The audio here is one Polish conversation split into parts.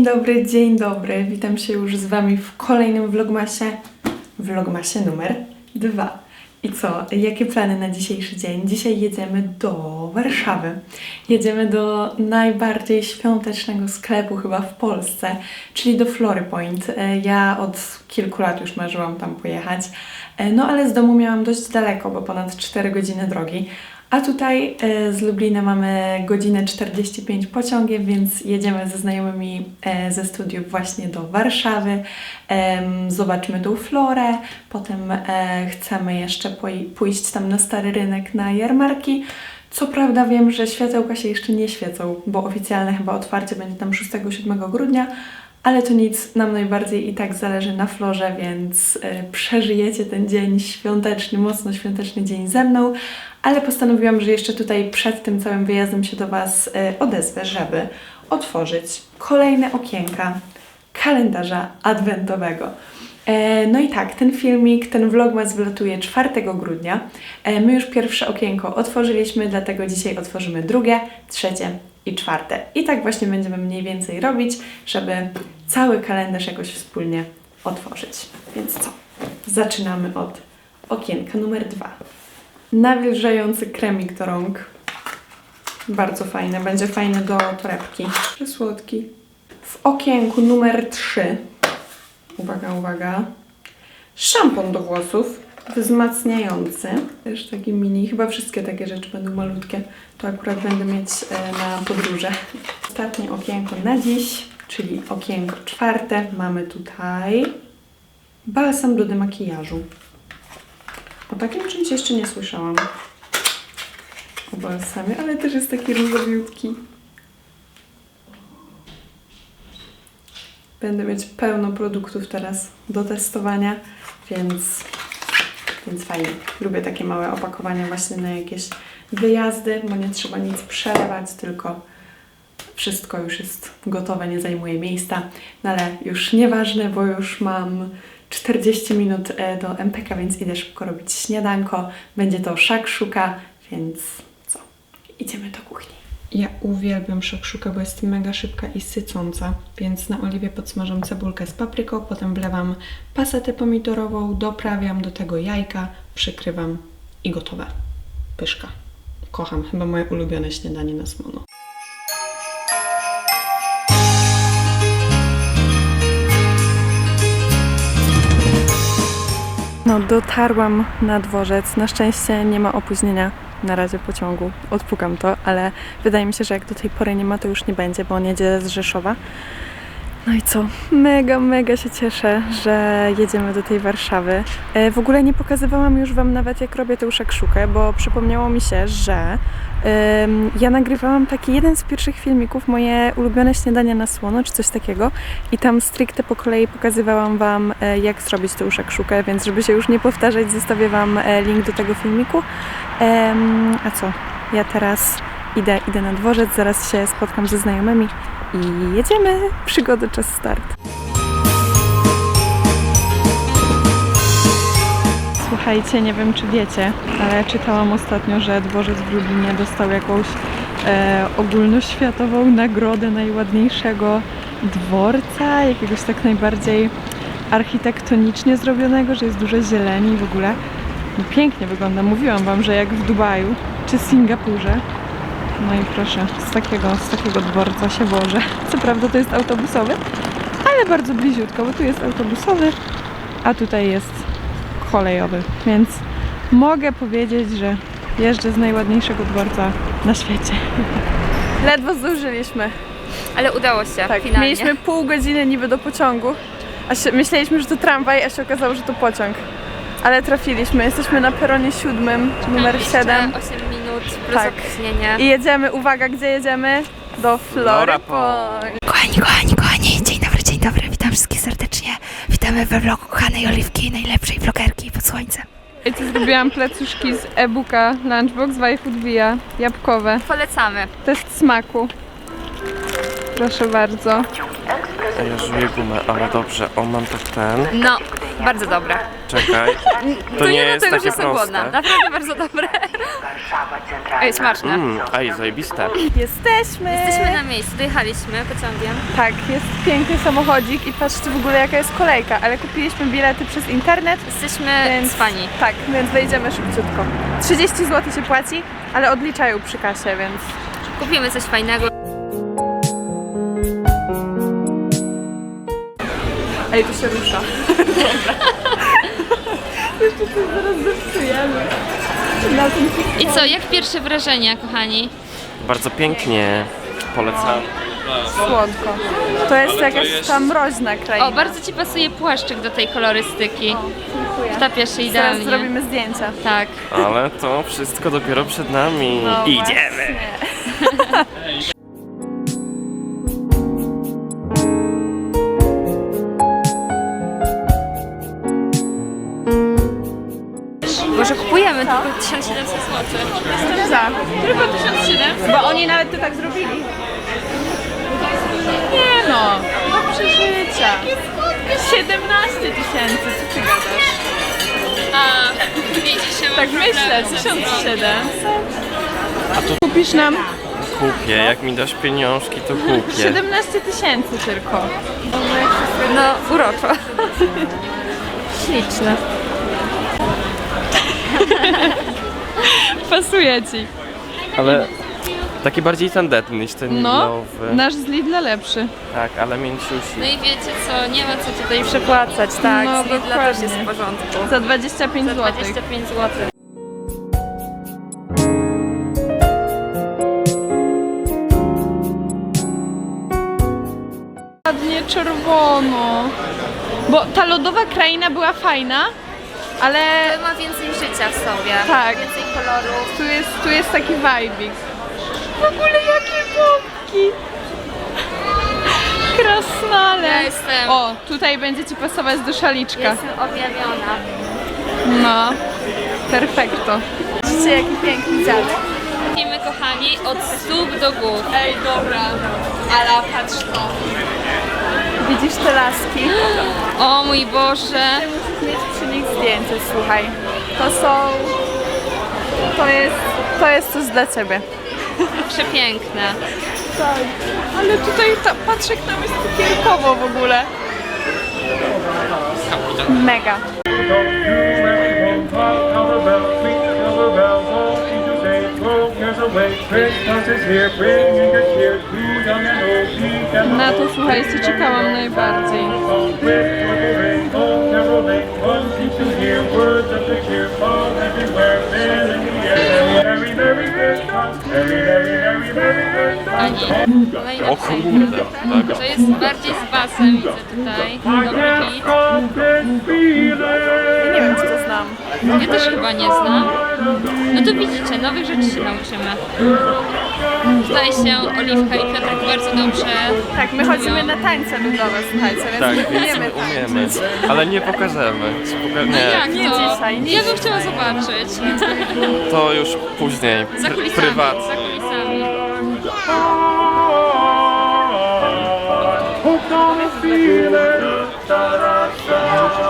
Dzień dobry, dzień dobry. Witam się już z Wami w kolejnym vlogmasie. Vlogmasie numer dwa. I co? Jakie plany na dzisiejszy dzień? Dzisiaj jedziemy do Warszawy. Jedziemy do najbardziej świątecznego sklepu chyba w Polsce, czyli do Flory Point. E, Ja od kilku lat już marzyłam tam pojechać. E, No ale z domu miałam dość daleko, bo ponad 4 godziny drogi. A tutaj e, z Lublina mamy godzinę 45 pociągiem, więc jedziemy ze znajomymi e, ze studiów właśnie do Warszawy. Em, Zobaczymy tą florę, potem e, chcemy jeszcze pójść tam na stary rynek na jarmarki. Co prawda wiem, że światełka się jeszcze nie świecą, bo oficjalne chyba otwarcie będzie tam 6-7 grudnia, ale to nic, nam najbardziej i tak zależy na florze, więc przeżyjecie ten dzień świąteczny, mocno świąteczny dzień ze mną, ale postanowiłam, że jeszcze tutaj przed tym całym wyjazdem się do Was e, odezwę, żeby otworzyć kolejne okienka kalendarza adwentowego. E, No i tak, ten filmik, ten vlogmas wylatuje 4 grudnia. E, My już pierwsze okienko otworzyliśmy, dlatego dzisiaj otworzymy drugie, trzecie i czwarte. I tak właśnie będziemy mniej więcej robić, żeby cały kalendarz jakoś wspólnie otworzyć. Więc co? Zaczynamy od okienka numer dwa. Nawilżający kremik do rąk. Bardzo fajny, będzie fajny do torebki. Przysłodki. W okienku numer 3. Uwaga, uwaga. Szampon do włosów. Wzmacniający. Też taki mini. Chyba wszystkie takie rzeczy będą malutkie. To akurat będę mieć e, na podróże. Ostatnie okienko na dziś, czyli okienko czwarte. Mamy tutaj balsam do demakijażu. O takim czymś jeszcze nie słyszałam. O balsamie, ale też jest taki różowiutki. Będę mieć pełno produktów teraz do testowania, więc, więc fajnie. Lubię takie małe opakowania właśnie na jakieś wyjazdy, bo nie trzeba nic przelewać, tylko wszystko już jest gotowe, nie zajmuje miejsca. No ale już nieważne, bo już mam 40 minut e, do MPK, więc idę szybko robić śniadanko. Będzie to szakszuka, więc co? Idziemy do kuchni. Ja uwielbiam szakszukę, bo jest mega szybka i sycąca, więc na oliwie podsmażam cebulkę z papryką, potem wlewam pasetę pomidorową, doprawiam do tego jajka, przykrywam i gotowe. Pyszka. Kocham, chyba moje ulubione śniadanie na słono. No, dotarłam na dworzec. Na szczęście nie ma opóźnienia na razie pociągu. Odpukam to, ale wydaje mi się, że jak do tej pory nie ma, to już nie będzie, bo on jedzie z Rzeszowa. No i co? Mega, mega się cieszę, że jedziemy do tej Warszawy. E, w ogóle nie pokazywałam już Wam nawet, jak robię tę szakszukę, bo przypomniało mi się, że ja nagrywałam taki jeden z pierwszych filmików, moje ulubione śniadania na słono, czy coś takiego. I tam stricte po kolei pokazywałam Wam, e, jak zrobić tę szakszukę, więc żeby się już nie powtarzać, zostawię Wam e, link do tego filmiku. A co? Ja teraz idę, idę na dworzec, zaraz się spotkam ze znajomymi i jedziemy. Przygody, czas start. Słuchajcie, nie wiem czy wiecie, ale czytałam ostatnio, że dworzec w Lublinie dostał jakąś e, ogólnoświatową nagrodę najładniejszego dworca, jakiegoś tak najbardziej architektonicznie zrobionego, że jest dużo zieleni i w ogóle no, pięknie wygląda. Mówiłam Wam, że jak w Dubaju czy Singapurze. No i proszę, z takiego, z takiego dworca się wożę. Co prawda to jest autobusowy, ale bardzo bliziutko, bo tu jest autobusowy, a tutaj jest kolejowy, więc mogę powiedzieć, że jeżdżę z najładniejszego dworca na świecie. Ledwo zdążyliśmy. Ale udało się, Tak, finalnie. mieliśmy pół godziny niby do pociągu, a się, myśleliśmy, że to tramwaj, a się okazało, że to pociąg. Ale trafiliśmy, jesteśmy na peronie siódmym, numer Jeszcze 7 8 minut plus Tak. opóźnienie. i jedziemy, uwaga, gdzie jedziemy? Do Flory Point. Kochani, kochani, kochani, dzień dobry, dzień dobry, witam wszystkich serdecznie. Witamy we vlogu kochanej Oliwki, najlepszej vlogerki pod słońcem. I tu zrobiłam plecuszki z e-booka Lunchbox Wajfood Via, jabłkowe. Polecamy. Test smaku. Proszę bardzo. A ja żuję gumę, ale dobrze, o mam tak ten. No, Bardzo dobre. Czekaj. To nie jest dlatego, takie że jestem proste. głodna. Naprawdę bardzo dobre. Ej, smaczne. Mm, ej, zajebiste. Jesteśmy! Jesteśmy na miejscu, dojechaliśmy pociągiem. Tak, jest piękny samochodzik i patrzcie w ogóle jaka jest kolejka, ale kupiliśmy bilety przez internet, Jesteśmy Więc- cwani. tak, więc wejdziemy szybciutko. 30 zł się płaci, ale odliczają przy kasie, więc Kupimy coś fajnego. Ej, to się rusza. Dobra. Jeszcze zaraz zepsujemy. Na tym I co, jak pierwsze wrażenia, kochani? Bardzo pięknie. Polecam. słodko. To jest jakaś ta mroźna kraina. O, bardzo Ci pasuje płaszczyk do tej kolorystyki. dziękuję. Wtapiasz się Zaraz idealnie. zrobimy zdjęcia. Tak. Ale to wszystko dopiero przed nami. No Idziemy. 1700 zł. Jestem za. Tylko 1700? Bo oni nawet to tak zrobili. Nie no, do przeżycia. 17 tysięcy, co ty gadasz? A, się Tak myślę, 1700. Kupisz nam Kupię. Jak mi dasz pieniążki, to kupię. 17 tysięcy tylko. No, uroczo. Śliczne. Pasuje ci. Ale taki bardziej tandetny niż ten No, nowy. nasz z Lidla lepszy. Tak, ale mięciusi. No i wiecie co, nie ma co tutaj przepłacać, tak? No, No, Lidla dokładnie. też jest w porządku. Za 25 Za zł. 25 zł. Ładnie czerwono. Bo ta lodowa kraina była fajna, ale To ma więcej życia w sobie. Tak. Więcej kolorów. tu jest, tu jest taki vibik. W ogóle jakie bombki! Krasnale! Ja jestem- O, tutaj będzie ci pasować do szaliczka. Jestem objawiona. No, perfekto. Widzicie jaki piękny dziadek? Wiemy kochani od stóp do głów. Ej, dobra. Ala, patrz to. Widzisz te laski? O mój Boże. Przy nich zdjęcie, słuchaj. To są... To jest... To jest coś dla ciebie. Przepiękne. Tak. Ale tutaj ta, patrz jak tam jest cukierkowo w ogóle. Mega. Na to słuchajcie, czekałam najbardziej. Pani. Kolejna O kurde. Tak. To jest bardziej z basem, widzę tutaj. Dobry hit. Nie wiem, czy to znam. Ja też chyba nie znam. No to widzicie, nowych rzeczy się nauczymy. Zdaje się Oliwka i Piotrek bardzo dobrze. Tak, my chodzimy na tańce ludowe, słuchajcie, więc Tak, my więc umiemy umiemy. Ale nie pokażemy. Poka- nie, Jak nie to? dzisiaj, nie Ja bym chciała zobaczyć. to już później. Za Pr- kulisami. prywatnie. Za kulisami. Hooked on a feeling, I'm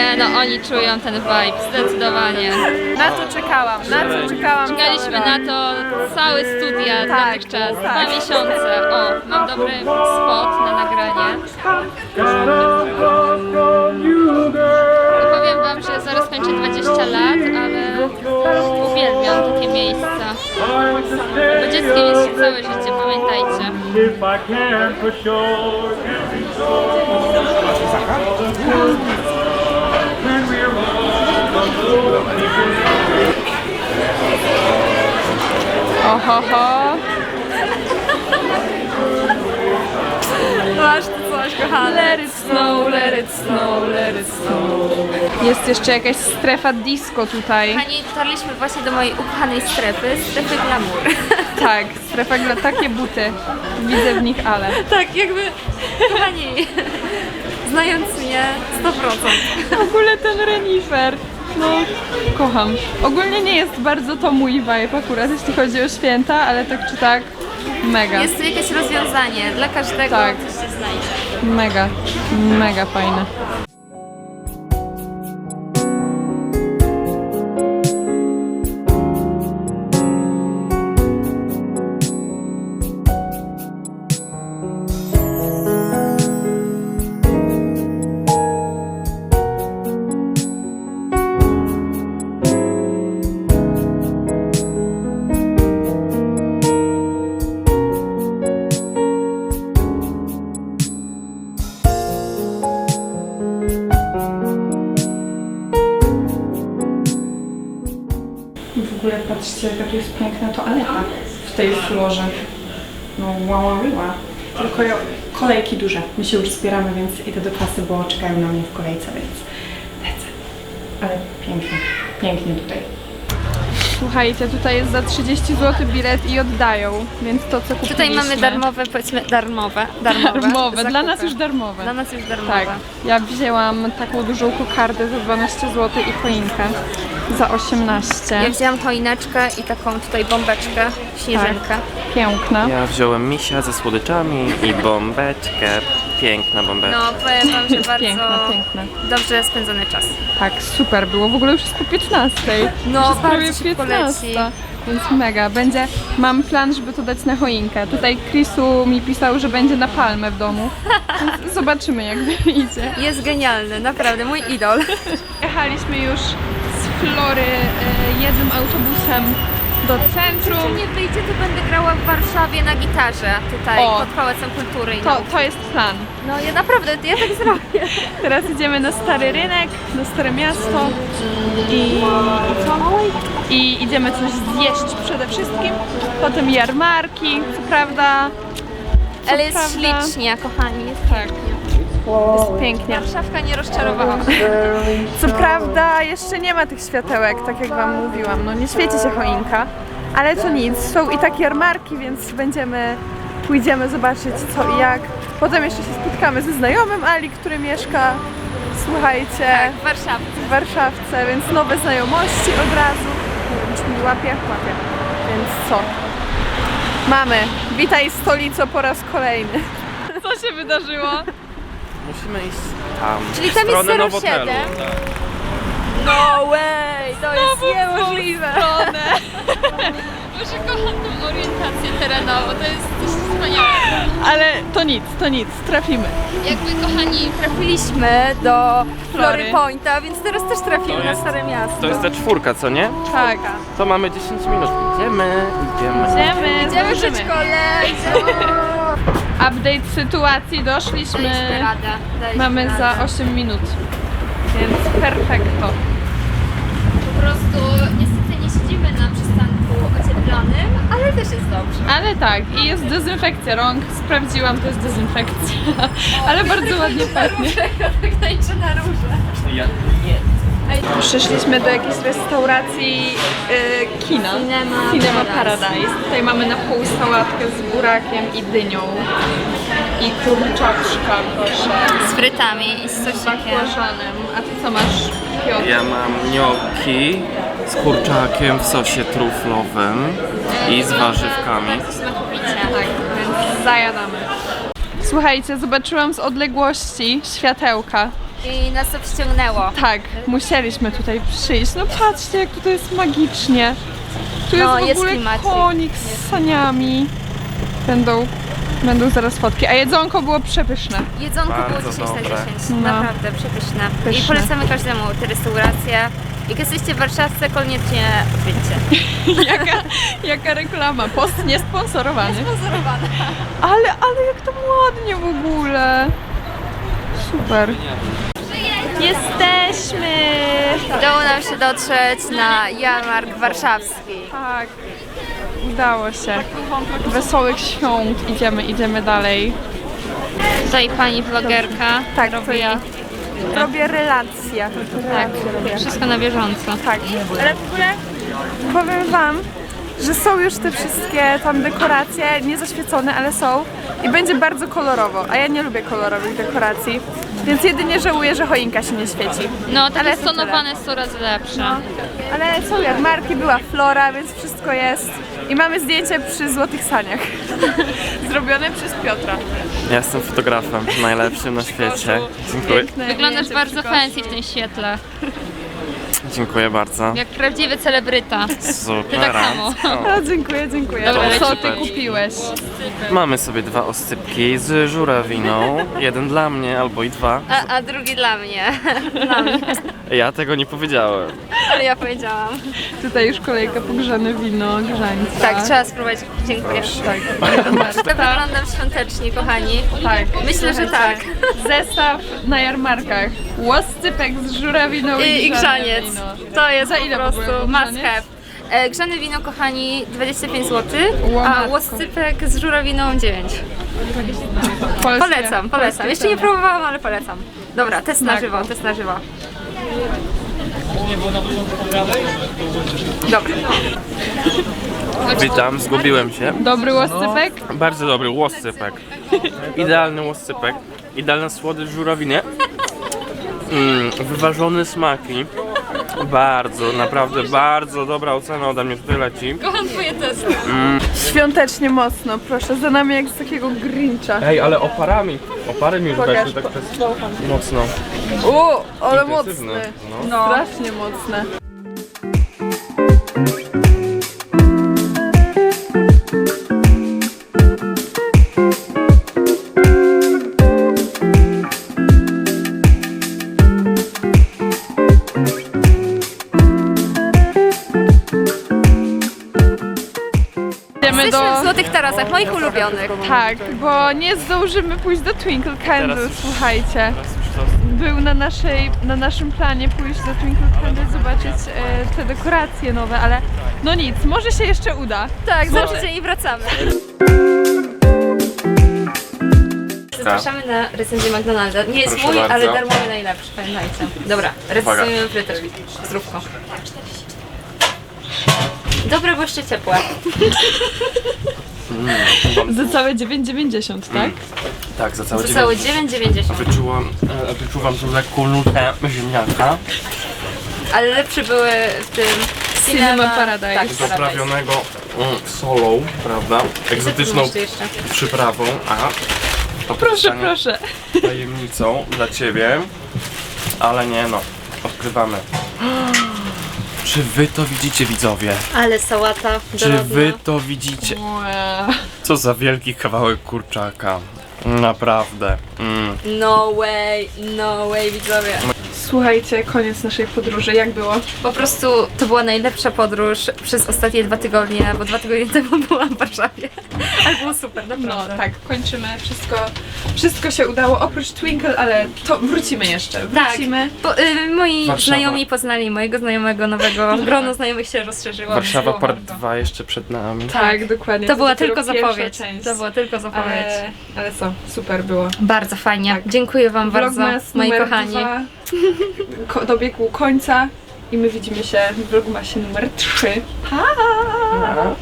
Nie, no oni czują ten vibe, zdecydowanie. Na to czekałam, na to czekałam. Czekaliśmy cały na rok. to całe studia Tak, dotychczas, tak. dwa miesiące. O, mam dobry spot na nagranie. Powiem wam, że zaraz kończę 20 lat, ale uwielbiam takie miejsca. Bo dzieckiem jest się całe życie, pamiętajcie. Ohoho. Masz tu coś, kochane. Let it snow, let it snow, let it snow. Jest jeszcze jakaś strefa disco tutaj. Kochani, dotarliśmy właśnie do mojej ukochanej strefy, strefy glamour. Tak, strefa gra takie buty. Widzę w nich ale. tak, jakby, kochani, znając mnie 100%. W ogóle ten renifer. No, kocham. Ogólnie nie jest bardzo to mój vibe akurat, jeśli chodzi o święta, ale tak czy tak, mega. Jest tu jakieś rozwiązanie dla każdego, Tak. coś się znajdzie. Mega, mega fajne. Jaka tu jest piękna toaleta w tej florze. No wow, wow, wow. Tylko ja, kolejki duże. My się już zbieramy, więc idę do kasy, bo czekają na mnie w kolejce, więc lecę. Ale pięknie, pięknie tutaj. Słuchajcie, tutaj jest za 30 zł bilet i oddają, więc to co kupiliśmy... Tutaj mamy darmowe, powiedzmy darmowe. Darmowe, Darmowe, dla nas już darmowe. Dla nas już darmowe. Tak, ja wzięłam taką dużą kokardę za 12 zł i choinkę za 18. Ja wzięłam choineczkę i taką tutaj bombeczkę, śnieżynkę. Piękna. Ja wziąłem misia ze słodyczami i bombeczkę. Piękna bombeczka. No, powiem wam, że bardzo Piękna, piękna. dobrze spędzony czas. Tak, super było. W ogóle już jest po 15. No, Już jest prawie bardzo szybko leci. Więc mega. Będzie, mam plan, żeby to dać na choinkę. Tutaj Chrisu mi pisał, że będzie na palmę w domu. Więc zobaczymy jak wyjdzie. Jest genialny, naprawdę, mój idol. Jechaliśmy już z Flory e, jednym autobusem do centrum. nie wyjdzie, to będę grała w Warszawie na gitarze, tutaj, O. pod Pałacem Kultury. i To, Nauki. to jest plan. No, ja naprawdę, ja tak zrobię. Teraz idziemy na Stary Rynek, na Stare Miasto i, i co? I idziemy coś zjeść przede wszystkim, potem jarmarki, co prawda. Co Ale jest prawda, ślicznie, kochani. Jest Tak. Jest pięknie. Warszawka nie rozczarowała. Co prawda jeszcze nie ma tych światełek, tak jak Wam mówiłam, no nie świeci się choinka, ale to nic, są i tak jarmarki, więc będziemy, pójdziemy zobaczyć co i jak. Potem jeszcze się spotkamy ze znajomym Ali, który mieszka, słuchajcie, Tak, w Warszawie. w Warszawce, więc nowe znajomości od razu. Nie wiem, czy mi łapie? Łapie. Więc co? Mamy. Witaj stolico po raz kolejny. Co się wydarzyło? Musimy iść tam. Czyli w tam jest stronę 07? Nowotelu. Tak. No way, to jest niemożliwe. Stronę. Boże, kocham tą orientację terenową, to jest coś wspaniałego. Ale to nic, to nic, trafimy. Jakby, kochani, trafiliśmy do Flory. Flory Pointa, więc teraz też trafimy To na jest- Stare Miasto. To jest ta czwórka, co nie? Tak. To mamy 10 minut. Idziemy, idziemy. Idziemy, Idziemy zdążymy. przedszkole, idziemy. Update sytuacji, doszliśmy. Daliśmy radę, daliśmy Mamy radę. za 8 minut. Więc perfekto. Po prostu niestety nie siedzimy na przystanku ocieplonym, ale też jest dobrze. Ale tak, i jest dezynfekcja rąk. Sprawdziłam, to jest dezynfekcja. Ale bardzo ładnie pachnie. tak na róże. Ja nie. Przyszliśmy do jakiejś restauracji y, kina. Cinema Cinema Paradise. Paradise. Tutaj mamy na pół sałatkę z burakiem i dynią. I kurczaczka, proszę. Z frytami i z Z sosikiem. bakłażanem. A ty co masz, Piotr? Ja mam gnocchi z kurczakiem w sosie truflowym i z warzywkami. Bardzo smakowicie. Tak, więc zajadamy. Słuchajcie, zobaczyłam z odległości światełka. I nas to przyciągnęło. Tak, musieliśmy tutaj przyjść. No patrzcie, jak tutaj jest magicznie. Tu jest No, w jest ogóle klimacik. konik z saniami. Będą, będą zaraz fotki. A jedzonko było przepyszne. Jedzonko było Bardzo 10 na dobre. 10. No. Naprawdę przepyszne. I Pyszne. polecamy każdemu tę restaurację. Jak jesteście w Warszawce, koniecznie odwiedźcie. Jaka, jaka reklama. Post niesponsorowany. Pozorowana. Ale, ale jak to ładnie w ogóle. Super. Jesteśmy! Udało nam się dotrzeć na jarmark warszawski. Tak, udało się. Wesołych świąt. Idziemy, idziemy dalej. Tutaj pani vlogerka Tak, to robi ja. Robię relacje. tak, wszystko na bieżąco. Tak, ale w ogóle powiem Wam, że są już te wszystkie tam dekoracje, nie zaświecone, ale są i będzie bardzo kolorowo, a ja nie lubię kolorowych dekoracji, Więc jedynie żałuję, że choinka się nie świeci. No, Ale stonowane jest coraz lepsze. Ale są jarmarki, była flora, więc wszystko jest. I mamy zdjęcie przy Złotych Saniach. Zrobione przez Piotra. Ja jestem fotografem, najlepszym na świecie. Dziękuję, Piękne Wyglądasz zdjęcie bardzo przy koszu. fancy w tym świetle. Dziękuję bardzo. Jak prawdziwy celebryta. Super. Ty tak samo. O, dziękuję, dziękuję. Dobra, Co ty kupiłeś? Mamy sobie dwa oscypki z żurawiną. Jeden dla mnie albo i dwa. A, a drugi dla mnie. Dla mnie. Ja tego nie powiedziałem. Ale ja powiedziałam. Tutaj już kolejka pogrzane wino, grzańca. Tak, trzeba spróbować. Dziękuję. Tak. Wyglądam świątecznie, kochani. tak. Myślę, że tak. Zestaw na jarmarkach. Łoscypek z żurawiną i, I, grzaniec. wino. To jest Za po ile w prostu must grzaniec? have. E, Grzane wino, kochani, 25 zł, a Łamatko. łoscypek z żurawiną 9. Polskie. Polecam, polecam. Polskie Jeszcze nie próbowałam, ale polecam. Dobra, test na Tak. żywo, test na żywo. Witam, zgubiłem się. Dobry łoscypek? Bardzo dobry łoscypek. Idealny łoscypek. Idealna słodycz żurawiny. Mm, wyważone smaki. Bardzo, naprawdę bardzo dobra ocena ode mnie tutaj leci. Kocham twoje testy. Świątecznie mocno, proszę, za nami jak z takiego Grincha. Ej, ale oparami. Opary mi już Pokaż, weszły tak po- przez mocno. O, ale Intensywne, mocny. no. Strasznie mocne. Tak, bo nie zdążymy pójść do Twinkle Candle, już- słuchajcie. Teraz już to- Był na, naszej, na naszym planie pójść do Twinkle Candle, zobaczyć e, te dekoracje nowe, ale no nic, może się jeszcze uda. Tak, tydzień i wracamy. Zapraszamy na recenzję McDonalda. Nie jest Proszę mój, bardzo. ale darmowy najlepszy, pamiętajcie. Dobra, recenzujemy fryteczki. Zdrówko. Dobre, bo jeszcze ciepłe. Za całe 9,90, tak? Tak, za całe Zostało dziewięć. 9,90. Wyczułam, e, wyczuwam tu lekką nutę ziemniaka. Ale lepsze były w tym Cinema Paradise. Tak, Paradise. Doprawionego mm, solą, prawda? Egzotyczną jeszcze. przyprawą, a to Proszę, pozostanie proszę. tajemnicą dla ciebie. Ale nie no, odkrywamy. Czy wy to widzicie widzowie? Ale sałata Czy wy to widzicie? Co za wielki kawałek kurczaka. Naprawdę. Mm. No way, no way widzowie. Słuchajcie, koniec naszej podróży, jak było? Po prostu to była najlepsza podróż przez ostatnie dwa tygodnie, bo dwa tygodnie temu byłam w Warszawie. Ale było super, No naprawdę. tak, kończymy, wszystko, wszystko się udało, oprócz Twinkle, ale to wrócimy jeszcze, Tak. wrócimy. Bo, y, moi Warszawa. znajomi poznali mojego znajomego nowego, grono znajomych się rozszerzyło. Warszawa Było part warto. 2 jeszcze przed nami. Tak, dokładnie. To była dopiero tylko pierwsza zapowiedź. część. To była tylko zapowiedź. Ale, ale co, super było. Bardzo fajnie. Tak. Dziękuję Wam bardzo, Vlogmas moi numer kochani. dwa dobiegł końca i my widzimy się w Vlogmasie numer 3. Pa!